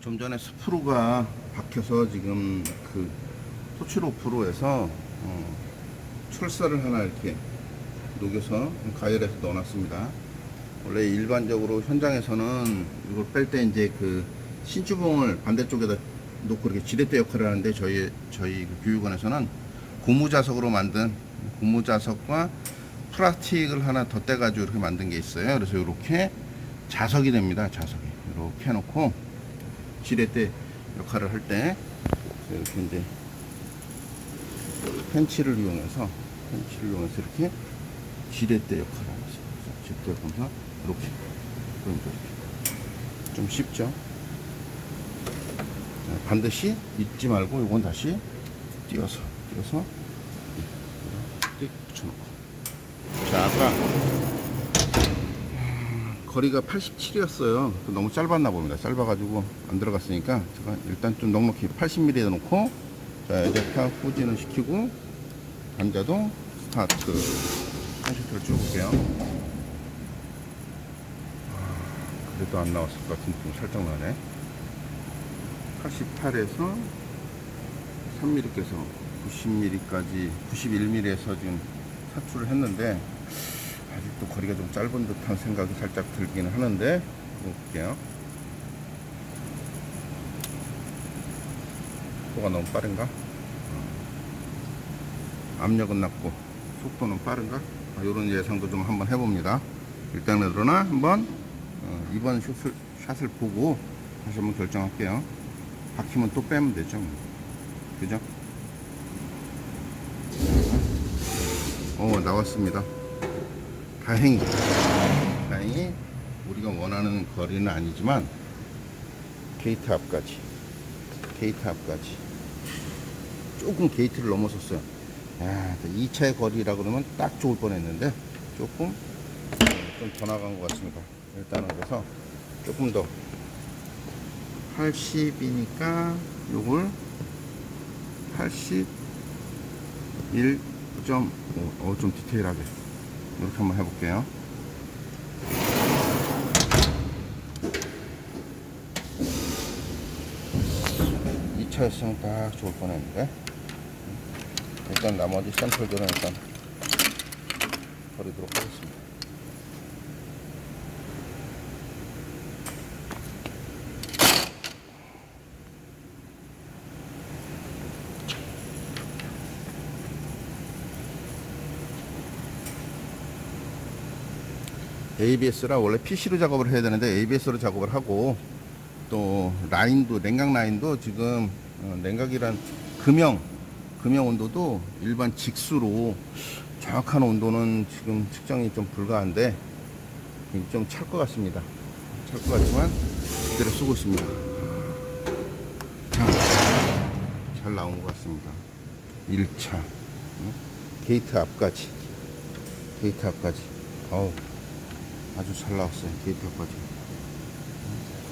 좀 전에 스프루가 박혀서 지금 그 토치로 프로에서 어, 철사를 하나 이렇게 녹여서 가열해서 넣어놨습니다. 원래 일반적으로 현장에서는 이걸 뺄 때 이제 그 신주봉을 반대쪽에다 놓고 이렇게 지렛대 역할을 하는데 저희 저희 그 교육원에서는 고무자석으로 만든 고무자석과 플라스틱을 하나 덧대 가지고 이렇게 만든 게 있어요. 그래서 이렇게 자석이 됩니다. 자석이 이렇게 해놓고 지렛대 역할을 할 때 이렇게 이제 펜치를 이용해서 펜치를 이용해서 이렇게 지렛대 역할을 하는 거죠. 지렛대 역할을 이렇게 그럼 이렇게 좀 쉽죠. 자, 반드시 잊지 말고 이건 다시 띄어서 띄어서 띡 붙여놓고 자 아까 거리가 87이었어요. 너무 짧았나 봅니다. 짧아가지고 안 들어갔으니까 제가 일단 좀 넉넉히 80mm에 놓고 자 이제 타 후진을 시키고 반자동 스타트 한 슈트를 줄여볼게요. 아, 그래도 안 나왔을 것 같은 느낌 살짝 나네. 88에서 3mm께서 90mm까지 91mm에서 지금 사출을 했는데 아직도 거리가 좀 짧은 듯한 생각이 살짝 들기는 하는데 볼게요. 속도가 너무 빠른가? 어. 압력은 낮고 속도는 빠른가? 이런 예상도 좀 한번 해봅니다. 일단은 그러나 한번 어, 이번 샷을, 샷을 보고 다시 한번 결정할게요. 박히면 또 빼면 되죠. 뭐. 그죠? 어 나왔습니다. 다행히 다행히 우리가 원하는 거리는 아니지만 게이트 앞까지 게이트 앞까지 조금 게이트를 넘어섰어요. 야, 2차의 거리라 그러면 딱 좋을 뻔했는데 조금 좀 더 나간 것 같습니다. 일단은 그래서 조금 더 80이니까 요걸 81.5 어, 좀 디테일하게 이렇게 한번 해볼게요. 이차였으면딱 좋을 뻔했는데 일단 나머지 샘플들은 일단 버리도록 하겠습니다. ABS라 원래 PC로 작업을 해야 되는데 ABS로 작업을 하고 또 라인도 냉각 라인도 지금 어, 냉각이란 금형 금형 온도도 일반 직수로 정확한 온도는 지금 측정이 좀 불가한데 좀 찰 것 같습니다. 찰 것 같지만 그대로 쓰고 있습니다. 자, 잘 나온 것 같습니다. 1차 게이트 앞까지 게이트 앞까지 어우 아주 잘 나왔어요. 게이트 앞까지.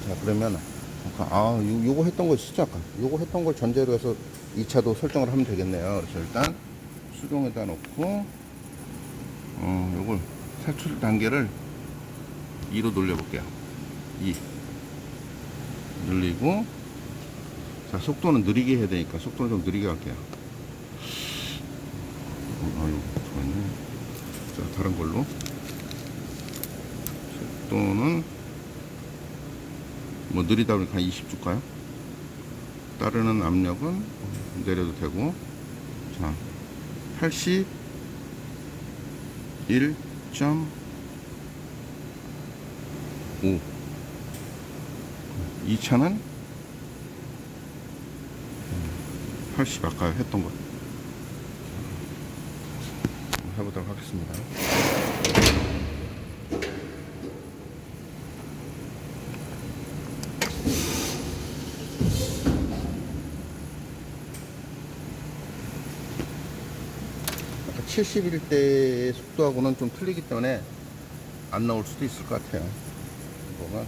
자, 그러면, 아까, 아, 요, 요거 했던 거 진짜 아까, 요거 했던 걸 전제로 해서 2차도 설정을 하면 되겠네요. 그래서 일단 수동에다 놓고, 어, 요걸 살출 단계를 2로 돌려볼게요. 2. 늘리고, 자, 속도는 느리게 해야 되니까 속도는 좀 느리게 할게요. 어, 아유, 좋았네. 자, 다른 걸로. 속도는 뭐 느리다 보니까 한 20 줄까요? 따르는 압력은 내려도 되고 자 81.5 2차는 80 아까 했던 거. 해보도록 하겠습니다 아까 70일 때 속도하고는 좀 틀리기 때문에 안 나올 수도 있을 것 같아요. 이거가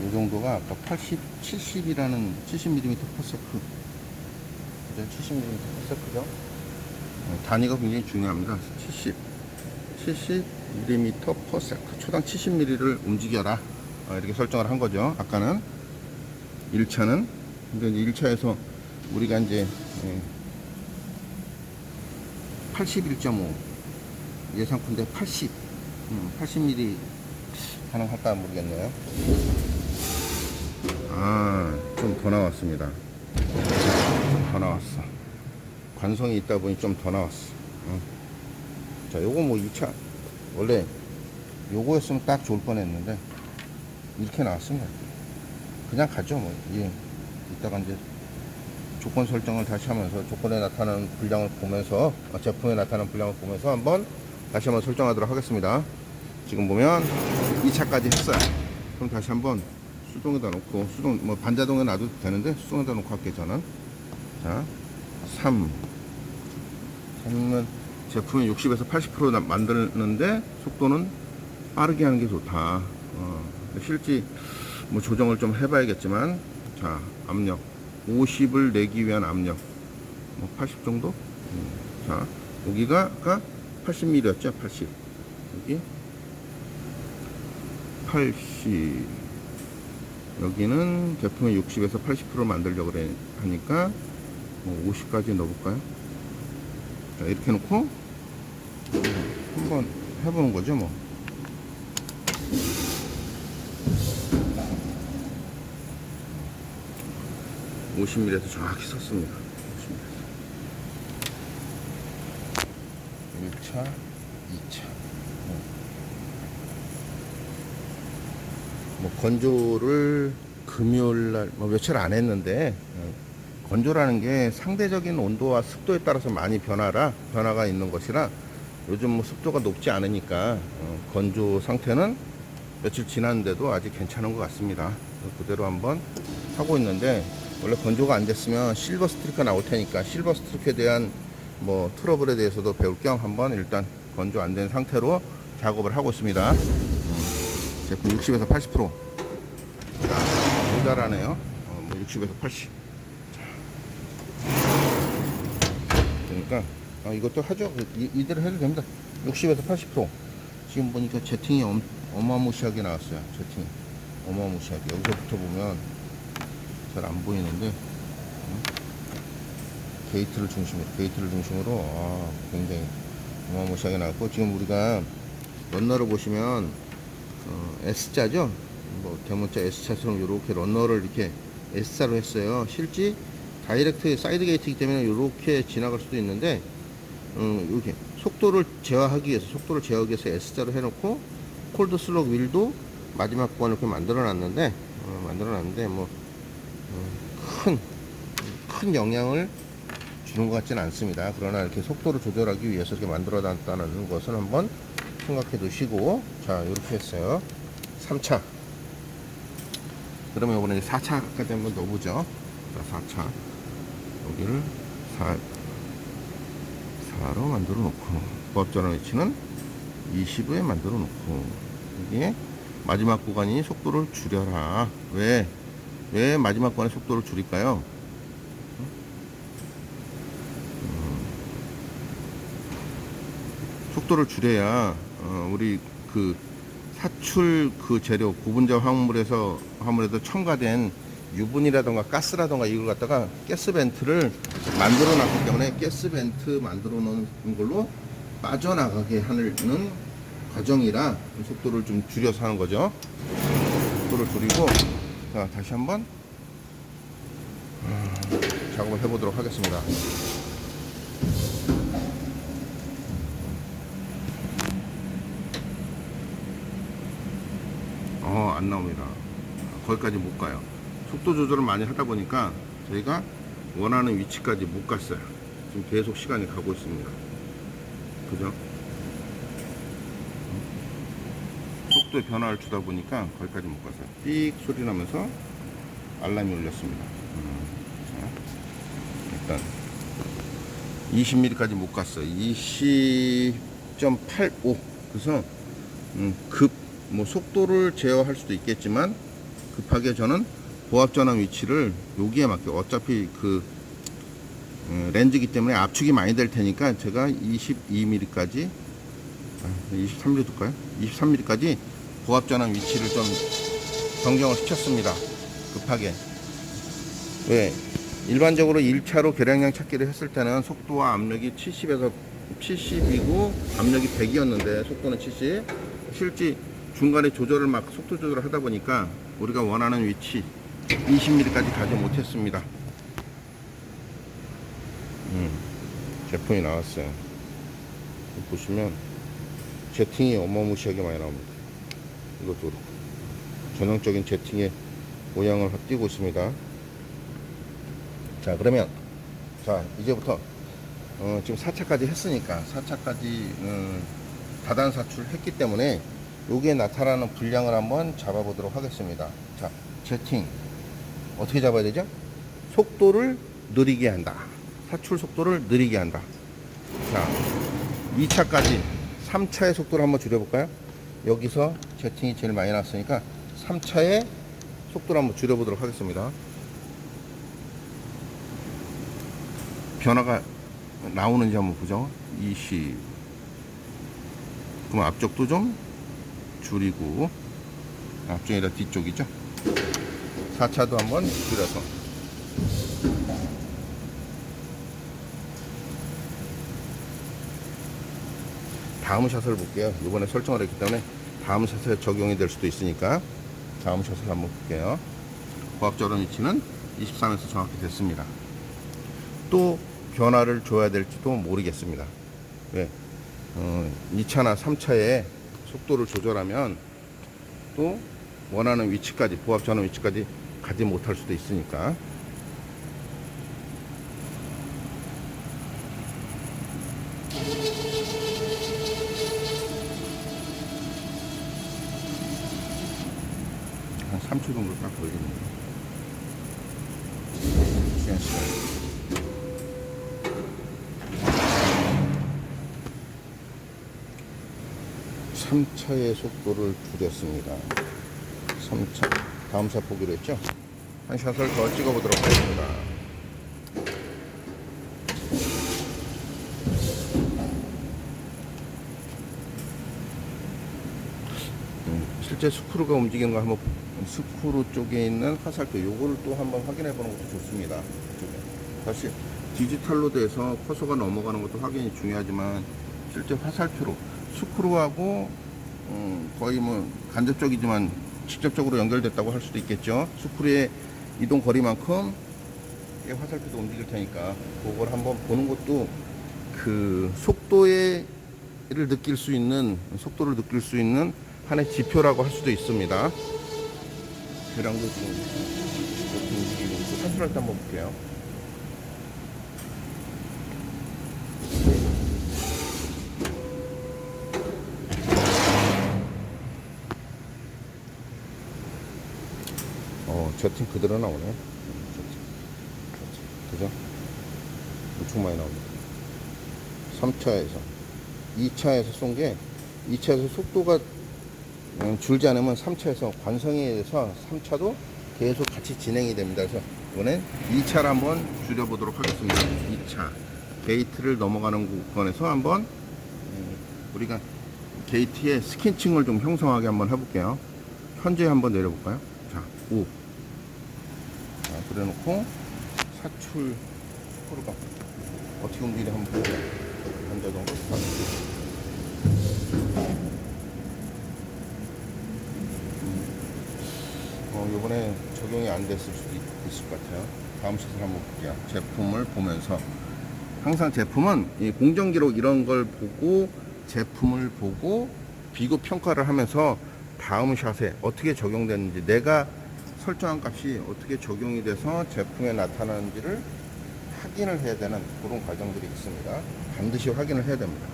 이 정도가 아까 80, 70이라는 70mm 퍼세크 그죠? 70mm 퍼세크죠? 어, 단위가 굉장히 중요합니다. 70, 70mm 퍼세크 초당 70mm를 움직여라 어, 이렇게 설정을 한 거죠. 아까는 1차는 근데 이제 1차에서 우리가 이제 예, 81.5 예상컨대 80 음, 80mm 가능할까 모르겠네요. 아좀 더 나왔습니다. 좀더 나왔어. 관성이 있다 보니 좀 더 나왔어. 응. 자 요거 뭐 2차 원래 요거였으면 딱 좋을 뻔했는데 이렇게 나왔습니다 그냥 가죠 뭐. 예. 이따가 이제 조건 설정을 다시 하면서 조건에 나타나는 분량을 보면서 아, 제품에 나타나는 분량을 보면서 한번 다시 한번 설정하도록 하겠습니다 지금 보면 2차까지 했어요 그럼 다시 한번 수동에다 놓고 수동 뭐 반자동에 놔도 되는데 수동에다 놓고 할게요 저는 자 3. 3은 제품이 60에서 80% 나- 만드는데 속도는 빠르게 하는 게 좋다. 어, 실제 뭐 조정을 좀 해봐야겠지만 자 압력 50을 내기 위한 압력 뭐 80 정도? 음, 자 여기가 아까 80mm였죠? 80 여기 80 여기는 제품의 60에서 80% 만들려고 하니까 뭐 50까지 넣어볼까요? 자, 이렇게 놓고 한번 해보는 거죠, 뭐. (50mm에서) 정확히 섰습니다 (50mm) 1차 2차 뭐 건조를 금요일 날, 뭐 며칠 안 했는데, 어, 건조라는 게 상대적인 온도와 습도에 따라서 많이 변화라, 변화가 있는 것이라, 요즘 뭐 습도가 높지 않으니까, 어, 건조 상태는 며칠 지났는데도 아직 괜찮은 것 같습니다. 그대로 한번 하고 있는데, 원래 건조가 안 됐으면 실버 스트리크가 나올 테니까, 실버 스트리크에 대한 뭐 트러블에 대해서도 배울 겸 한번 일단 건조 안 된 상태로 작업을 하고 있습니다. 제품 60에서 80% 자, 모자라네요. 어, 뭐 60에서 80 자. 그러니까 아, 이것도 하죠. 이, 이대로 해도 됩니다. 60에서 80% 지금 보니까 제팅이 엄, 어마무시하게 나왔어요. 제팅. 어마무시하게. 여기서부터 보면 잘 안 보이는데 음? 게이트를 중심으로 게이트를 중심으로 아, 굉장히 어마무시하게 나왔고 지금 우리가 런너를 보시면 어, S자죠. 뭐 대문자 S자처럼 이렇게 런너를 이렇게 S자로 했어요. 실제 다이렉트 사이드 게이트이기 때문에 이렇게 지나갈 수도 있는데 음, 이렇게 속도를 제어하기 위해서 속도를 제어하기 위해서 S자로 해놓고 콜드 슬럭 윌도 마지막 구간을 이렇게 만들어 놨는데 어, 만들어 놨는데 뭐 큰 큰 영향을 주는 것 같지는 않습니다. 그러나 이렇게 속도를 조절하기 위해서 이렇게 만들어 놨다는 것은 한번 생각해 두시고 자 이렇게 했어요. 3차. 그러면 이번에 4차까지 한번 넣어보죠. 자 4차. 여기를 4, 4로 만들어 놓고 부합전환 위치는 20에 만들어 놓고 여기에 마지막 구간이 속도를 줄여라. 왜? 왜 마지막 구간에 속도를 줄일까요? 속도를 줄여야 어, 우리 그 사출 그 재료 고분자 화물에서 화물에서 첨가된 유분이라던가 가스라던가 이걸 갖다가 가스 벤트를 만들어 놨기 때문에 가스 벤트 만들어 놓은 걸로 빠져나가게 하는 과정이라 속도를 좀 줄여서 하는 거죠. 속도를 줄이고 자 다시 한번 음, 작업을 해보도록 하겠습니다. 어, 안 나옵니다. 거기까지 못 가요. 속도 조절을 많이 하다 보니까 저희가 원하는 위치까지 못 갔어요. 지금 계속 시간이 가고 있습니다. 그죠? 속도에 변화를 주다 보니까 거기까지 못 갔어요. 삑 소리 나면서 알람이 울렸습니다. 음, 자, 일단 20mm까지 못 갔어요. 20.85. 그래서 음, 급, 뭐 속도를 제어할 수도 있겠지만 급하게 저는 보합 전환 위치를 여기에 맞게 어차피 그 어, 렌즈기 때문에 압축이 많이 될 테니까 제가 22mm까지 아, 23mm 둘까요? 23mm까지 보합 전환 위치를 좀 변경을 시켰습니다. 급하게 왜? 일반적으로 1차로 계량량 찾기를 했을 때는 속도와 압력이 70에서 70이고 압력이 100이었는데 속도는 70. 실제 중간에 조절을 막 속도 조절을 하다 보니까 우리가 원하는 위치 20mm까지 가지 못했습니다. 음, 제품이 나왔어요. 보시면 제팅이 어마무시하게 많이 나옵니다. 이것도 전형적인 제팅의 모양을 띄고 있습니다. 자 그러면 자 이제부터 어, 지금 4차까지 했으니까 4차까지 음, 다단 사출 했기 때문에 여기에 나타나는 분량을 한번 잡아보도록 하겠습니다. 자 제팅 어떻게 잡아야 되죠? 속도를 느리게 한다. 사출 속도를 느리게 한다. 자 2차까지 3차의 속도를 한번 줄여볼까요? 여기서 제팅이 제일 많이 났으니까 3차의 속도를 한번 줄여보도록 하겠습니다. 변화가 나오는지 한번 보죠. 20. 그럼 앞쪽도 좀 줄이고, 앞쪽이 아니라 뒤쪽이죠. 4차도 한번 줄여서. 다음 샷을 볼게요. 이번에 설정을 했기 때문에 다음 샷에 적용이 될 수도 있으니까 다음 샷을 한번 볼게요. 고압저런 위치는 23에서 정확히 됐습니다. 또 변화를 줘야 될지도 모르겠습니다. 왜? 어, 2차나 3차에 속도를 조절하면 또 원하는 위치까지 보합 전원 위치까지 가지 못할 수도 있으니까 한 3초 정도 딱 걸립니다. 시간 시간. 3차의 속도를 줄였습니다. 3차. 다음 샷 보기로 했죠? 한 샷을 더 찍어보도록 하겠습니다. 음, 실제 스크루가 움직이는 거 한번 스크루 쪽에 있는 화살표 요거를 또 한번 확인해 보는 것도 좋습니다. 이쪽에. 사실 디지털로 돼서 커서가 넘어가는 것도 확인이 중요하지만 실제 화살표로 스크루하고 음, 거의 뭐 간접적이지만 직접적으로 연결됐다고 할 수도 있겠죠. 스크루의 이동 거리만큼 이 화살표도 움직일 테니까 그걸 한번 보는 것도 그 속도의 를 느낄 수 있는 속도를 느낄 수 있는 하나의 지표라고 할 수도 있습니다. 지금 이렇게 움직이고 있고 사출할 때 한번 볼게요. 어, 저팀 그대로 나오네. 음, 저팀. 그죠? 엄청 많이 나옵니다. 3차에서. 2차에서 쏜 게, 2차에서 속도가 음, 줄지 않으면 3차에서 관성에 의해서 3차도 계속 같이 진행이 됩니다. 그래서 이번엔 2차를 한번 줄여보도록 하겠습니다. 2차. 게이트를 넘어가는 구간에서 한번 음, 우리가 게이트의 스킨층을 좀 형성하게 한번 해볼게요. 현재 한번 내려볼까요? 자, 5. 자, 그래놓고 사출 스크루가 어떻게 움직이는지 한번 볼게요. 현재 정도 사출. 어, 요번에 적용이 안 됐을 수도 있, 있을 것 같아요. 다음 샷을 한번 볼게요. 제품을 보면서. 항상 제품은 이 공정 기록 이런 걸 보고 제품을 보고 비교 평가를 하면서 다음 샷에 어떻게 적용되는지 내가 설정한 값이 어떻게 적용이 돼서 제품에 나타나는지를 확인을 해야 되는 그런 과정들이 있습니다. 반드시 확인을 해야 됩니다.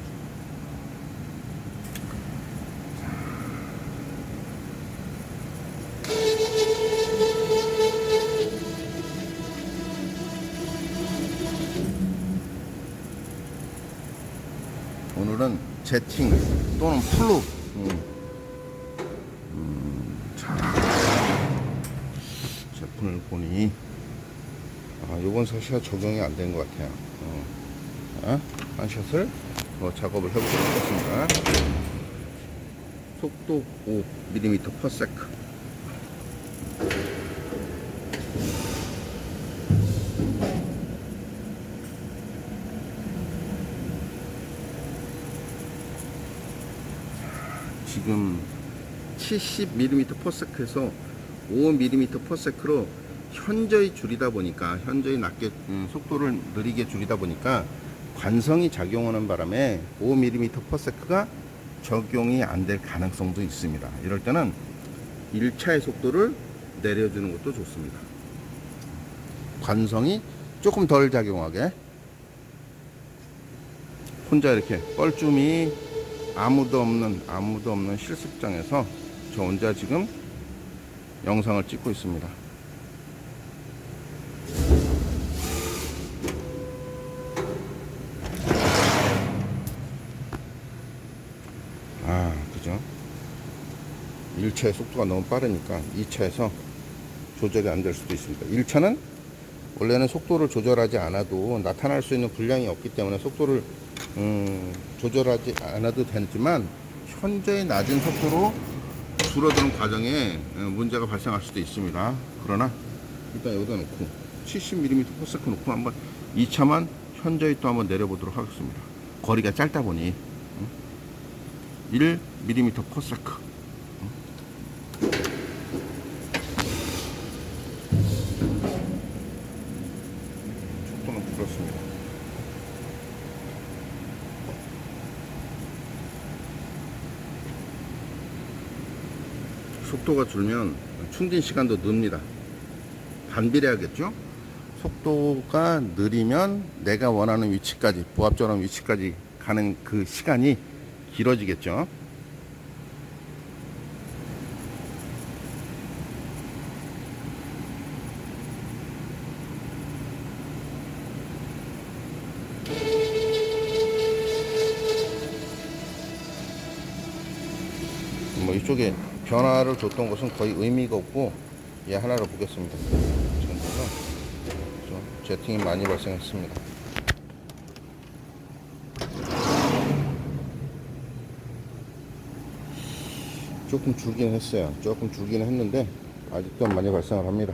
오늘은 제팅 또는 플루. 음. 음, 자. 제품을 보니 아, 요번 샷이 적용이 안 된 것 같아요. 어. 아, 한 샷을 어, 작업을 해보도록 하겠습니다. 속도 5mm per sec 지금 70mm/s에서 5mm/s로 현저히 줄이다 보니까 현저히 낮게 음, 속도를 느리게 줄이다 보니까 관성이 작용하는 바람에 5mm/s가 적용이 안 될 가능성도 있습니다. 이럴 때는 1차의 속도를 내려주는 것도 좋습니다. 관성이 조금 덜 작용하게 혼자 이렇게 뻘쭘히 아무도 없는 아무도 없는 실습장에서 저 혼자 지금 영상을 찍고 있습니다. 아, 그죠? 1차의 속도가 너무 빠르니까 2차에서 조절이 안 될 수도 있습니다. 1차는 원래는 속도를 조절하지 않아도 나타날 수 있는 분량이 없기 때문에 속도를 음, 조절하지 않아도 되지만 현저히 낮은 속도로 줄어드는 과정에 어, 문제가 발생할 수도 있습니다. 그러나 일단 여기다 놓고 70mm/s 놓고 한번 2차만 현저히 또 한번 내려보도록 하겠습니다. 거리가 짧다 보니 1mm/s 속도는 줄었습니다. 속도가 줄면 충진 시간도 늡니다. 반비례하겠죠? 속도가 느리면 내가 원하는 위치까지, 부합전환 위치까지 가는 그 시간이 길어지겠죠? 뭐 이쪽에 변화를 줬던 것은 거의 의미가 없고 얘 하나를 보겠습니다. 지금 보면 좀 제팅이 많이 발생했습니다. 조금 줄긴 했어요. 조금 줄긴 했는데 아직도 많이 발생을 합니다.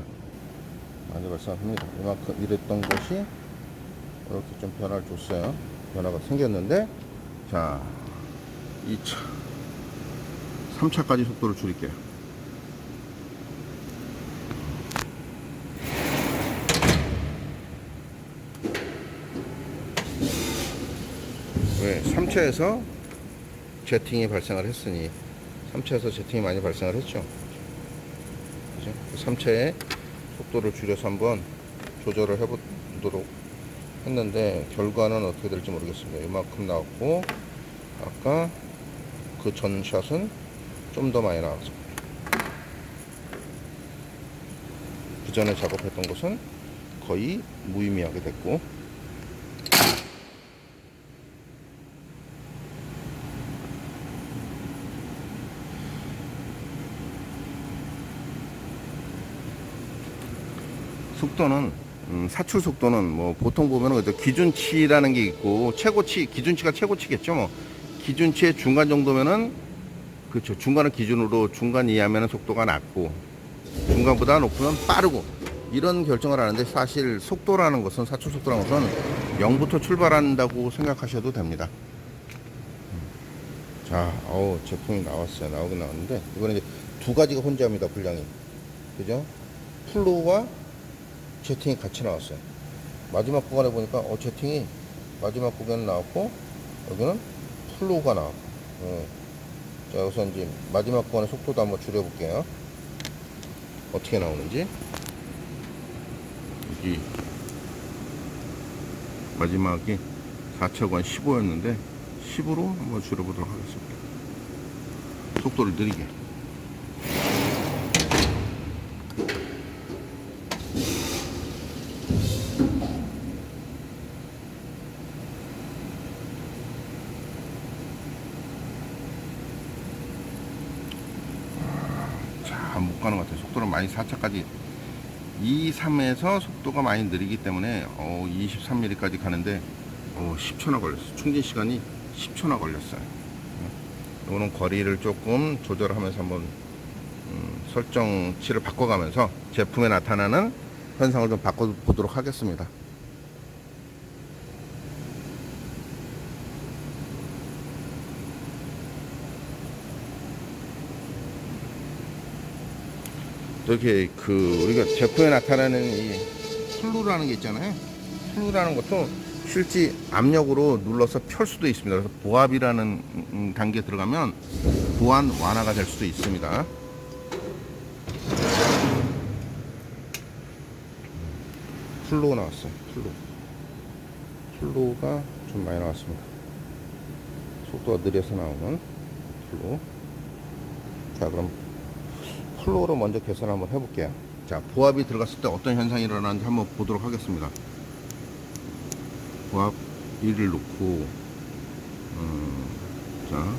많이 발생합니다. 이만큼 이랬던 것이 이렇게 좀 변화를 줬어요. 변화가 생겼는데 자 2차 3차까지 속도를 줄일게요. 왜? 3차에서 제팅이 발생을 했으니 3차에서 제팅이 많이 발생을 했죠. 그죠? 3차에 속도를 줄여서 한번 조절을 해보도록 했는데 결과는 어떻게 될지 모르겠습니다. 이만큼 나왔고 아까 그 전 샷은 좀 더 많이 나왔습니다. 그 전에 작업했던 것은 거의 무의미하게 됐고 속도는 음, 사출 속도는 뭐 보통 보면은 그 기준치라는 게 있고 최고치 기준치가 최고치겠죠 뭐 기준치의 중간 정도면은 그렇죠 중간을 기준으로 중간 이하면은 속도가 낮고 중간보다 높으면 빠르고 이런 결정을 하는데 사실 속도라는 것은 사출 속도라는 것은 0부터 출발한다고 생각하셔도 됩니다. 음. 자, 어우 제품이 나왔어요. 나오긴 나왔는데 이거는 이제 두 가지가 혼자입니다. 분량이 그죠? 플로우와 제팅이 같이 나왔어요. 마지막 구간에 보니까 어 제팅이 마지막 구간에 나왔고 여기는 플로우가 나왔고 예. 자 여기서 이제 마지막 구간의 속도도 한번 줄여볼게요. 어떻게 나오는지 여기 마지막이 4차관 15였는데 10으로 한번 줄여보도록 하겠습니다. 속도를 느리게. 자, 못 가는 것 같아요. 속도를 많이 4차까지 2, 3에서 속도가 많이 느리기 때문에 어, 23mm까지 가는데 어, 10초나 걸렸어요. 충전 시간이 10초나 걸렸어요. 이거는 거리를 조금 조절하면서 한번 음, 설정치를 바꿔가면서 제품에 나타나는 현상을 좀 바꿔보도록 하겠습니다. 이렇게 그 우리가 제품에 나타나는 이 플루라는 게 있잖아요. 플루라는 것도 실제 압력으로 눌러서 펼 수도 있습니다. 그래서 보압이라는 음, 단계에 들어가면 보안 완화가 될 수도 있습니다. 플루가 나왔어요. 플루. 플루가 좀 많이 나왔습니다. 속도가 느려서 나오는 플루. 자, 그럼 플로우로 먼저 계산 한번 해볼게요. 자, 보압이 들어갔을 때 어떤 현상이 일어나는지 한번 보도록 하겠습니다. 보압 1을 놓고, 어, 자,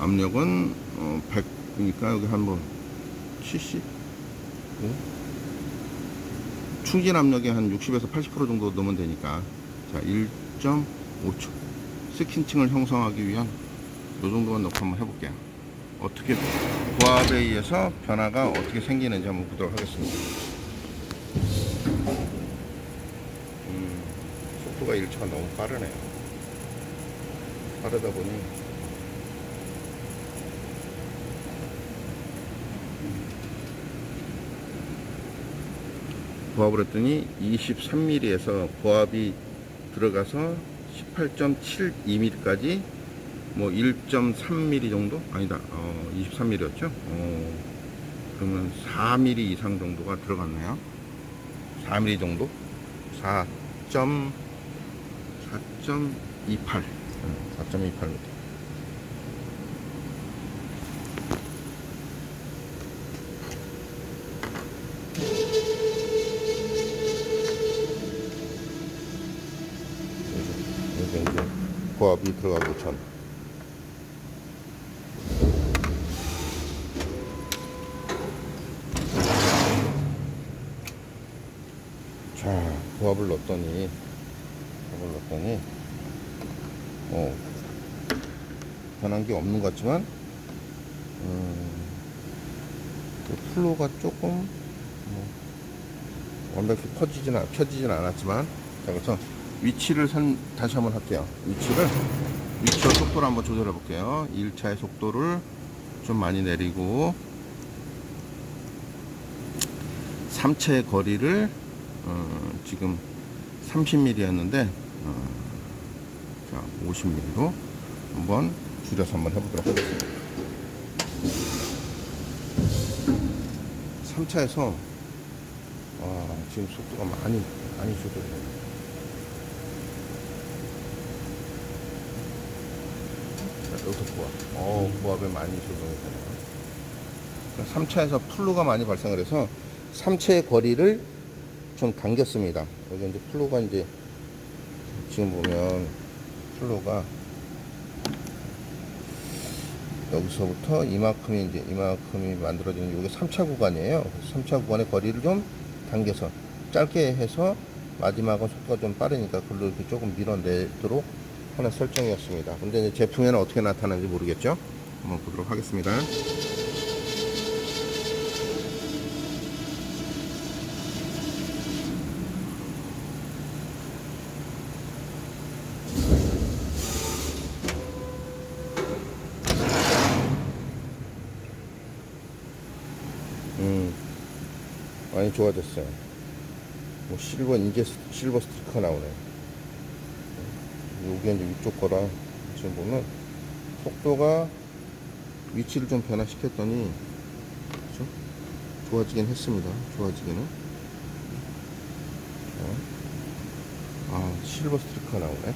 압력은 어, 100이니까 여기 한번 70? 충진 압력이 한 60에서 80% 정도 넣으면 되니까 자 1.5초 스킨층을 형성하기 위한 요 정도만 넣고 한번 해볼게요 어떻게 고압에 의해서 변화가 어떻게 생기는지 한번 보도록 하겠습니다. 음, 속도가 1초가 너무 빠르네요. 빠르다 보니. 고압을 했더니 23mm에서 고압이 들어가서 18.72mm까지 뭐 1.3mm 정도? 아니다. 어, 23mm였죠? 어, 그러면 4mm 이상 정도가 들어갔네요. 4mm 정도? 4. 4.28. 4.28m. 여기 이제 고압이 들어가기 전. 자, 고압을 넣었더니, 고압을 넣었더니, 어, 변한 게 없는 것 같지만, 음, 그 플로가 조금, 뭐, 완벽히 퍼지진, 않- 펴지진 않았지만, 자, 그래서 위치를 선, 다시 한번 할게요. 위치를, 위치와 속도를 한번 조절해 볼게요. 1차의 속도를 좀 많이 내리고, 3차의 거리를, 어, 지금 30mm였는데, 어, 자, 50mm로 한번 줄여서 한번 해보도록 하겠습니다. 3차에서, 아, 지금 속도가 많이, 많이. 자, 여기서 보압. 어, 보압에 많이 되네요. 3차에서 플루가 많이 발생을 해서 3차의 거리를 좀 당겼습니다. 여기 이제 플루가 이제 지금 보면 플루가 여기서부터 이만큼이 이제 이만큼이 만들어지는 이게 3차 구간이에요. 3차 구간의 거리를 좀 당겨서 짧게 해서 마지막은 속도가 좀 빠르니까 그걸로 이렇게 조금 밀어내도록 하는 설정이었습니다. 근데 이제 제품에는 어떻게 나타나는지 모르겠죠? 한번 보도록 하겠습니다. 많이 좋아졌어요. 뭐 실버 이제 스- 실버 스티커 나오네. 여기 이제 위쪽 거라 지금 보면 속도가 위치를 좀 변화시켰더니 그죠? 좋아지긴 했습니다. 좋아지기는. 어. 아 실버 스티커 나오네.